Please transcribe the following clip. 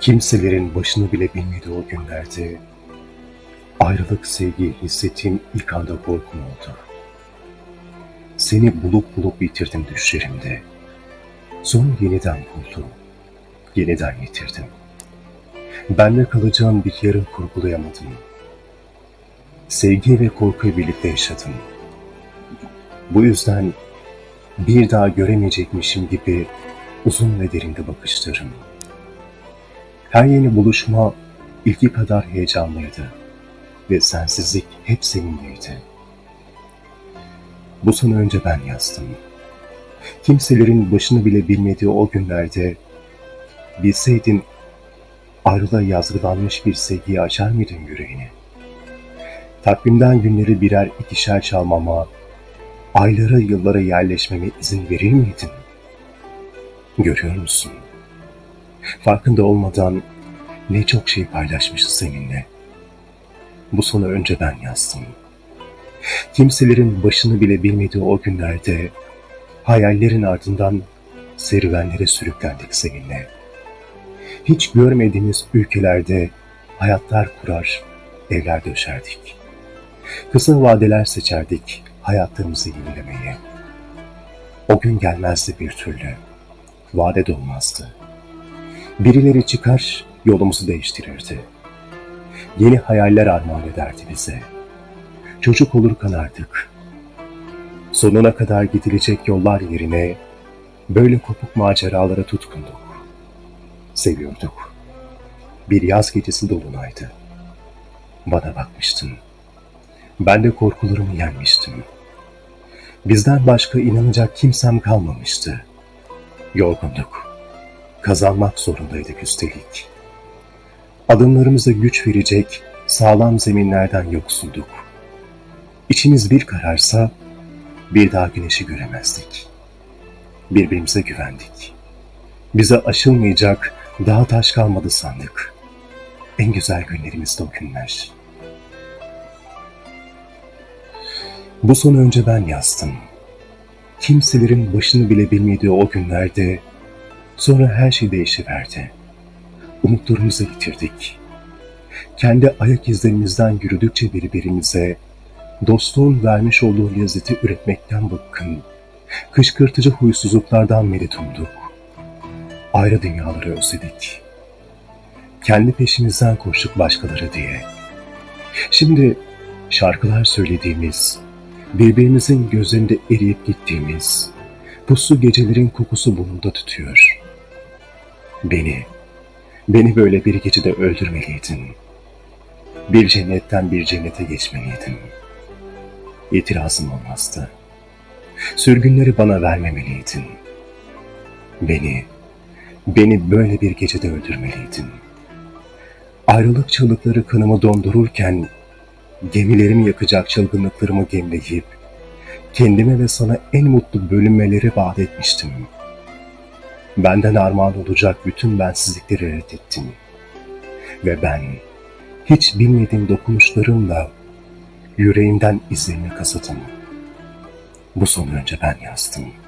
Kimselerin başını bile bilmediği o günlerde ayrılık sevgiyi hissettiğim ilk anda korkum oldu. Seni bulup bulup bitirdim düşlerimde. Sonra yeniden buldum, yeniden yitirdim. Bende kalacağım bir yarın kurgulayamadım. Sevgi ve korkuyu birlikte yaşadım. Bu yüzden bir daha göremeyecekmişim gibi uzun ve derinde bakışlarım. Her yeni buluşma ilki kadar heyecanlıydı ve sensizlik hep seninleydi. Bu sana önce ben yazdım. Kimselerin başını bile bilmediği o günlerde bilseydin ayrılığa yazgılanmış bir sevgiyi açar mıydın yüreğini? Takvimden günleri birer ikişer çalmama, aylara yıllara yerleşmeme izin verir miydin? Görüyor musun? Farkında olmadan ne çok şey paylaşmışız seninle. Bu sonu önce ben yazdım. Kimselerin başını bile bilmediği o günlerde hayallerin ardından serüvenlere sürüklendik seninle. Hiç görmediğimiz ülkelerde hayatlar kurar, evler döşerdik. Kısa vadeler seçerdik hayatlarımızı yenilemeye. O gün gelmezdi bir türlü. Vade de olmazdı. Birileri çıkar, yolumuzu değiştirirdi. Yeni hayaller armağan ederdi bize. Çocuk olur kanardık. Sonuna kadar gidilecek yollar yerine böyle kopuk maceralara tutkunduk. Seviyorduk. Bir yaz gecesi dolunaydı. Bana bakmıştın. Ben de korkularımı yenmiştim. Bizden başka inanacak kimsem kalmamıştı. Yorgunduk. Kazanmak zorundaydık üstelik. Adımlarımıza güç verecek sağlam zeminlerden yoksunduk. İçimiz bir kararsa bir daha güneşi göremezdik. Birbirimize güvendik. Bize aşılmayacak daha taş kalmadı sandık. En güzel günlerimizde o günler. Bu sonu önce ben yazdım. Kimselerin başını bile bilmediği o günlerde sonra her şey değişiverdi. Umutlarımızı yitirdik. Kendi ayak izlerimizden yürüdükçe birbirimize dostluğun vermiş olduğu lezzeti üretmekten bıkkın, kışkırtıcı huysuzluklardan medet umduk. Ayrı dünyaları özledik. Kendi peşimizden koştuk başkaları diye. Şimdi şarkılar söylediğimiz, birbirimizin gözlerinde eriyip gittiğimiz, puslu gecelerin kokusu burnumda tutuyor. Beni, beni böyle bir gecede öldürmeliydin. Bir cennetten bir cennete geçmeliydin. İtirazım olmazdı. Sürgünleri bana vermemeliydin. Beni, beni böyle bir gecede öldürmeliydin. Ayrılık çığlıkları kanımı dondururken gemilerimi yakacak çılgınlıklarımı gemleyip kendime ve sana en mutlu bölünmeleri vaat etmiştim. Benden armağan olacak bütün bensizlikleri reddettin. Ve ben hiç bilmediğim dokunuşlarımla yüreğimden izlerini kazıdım. Bu sonu önce ben yazdım.''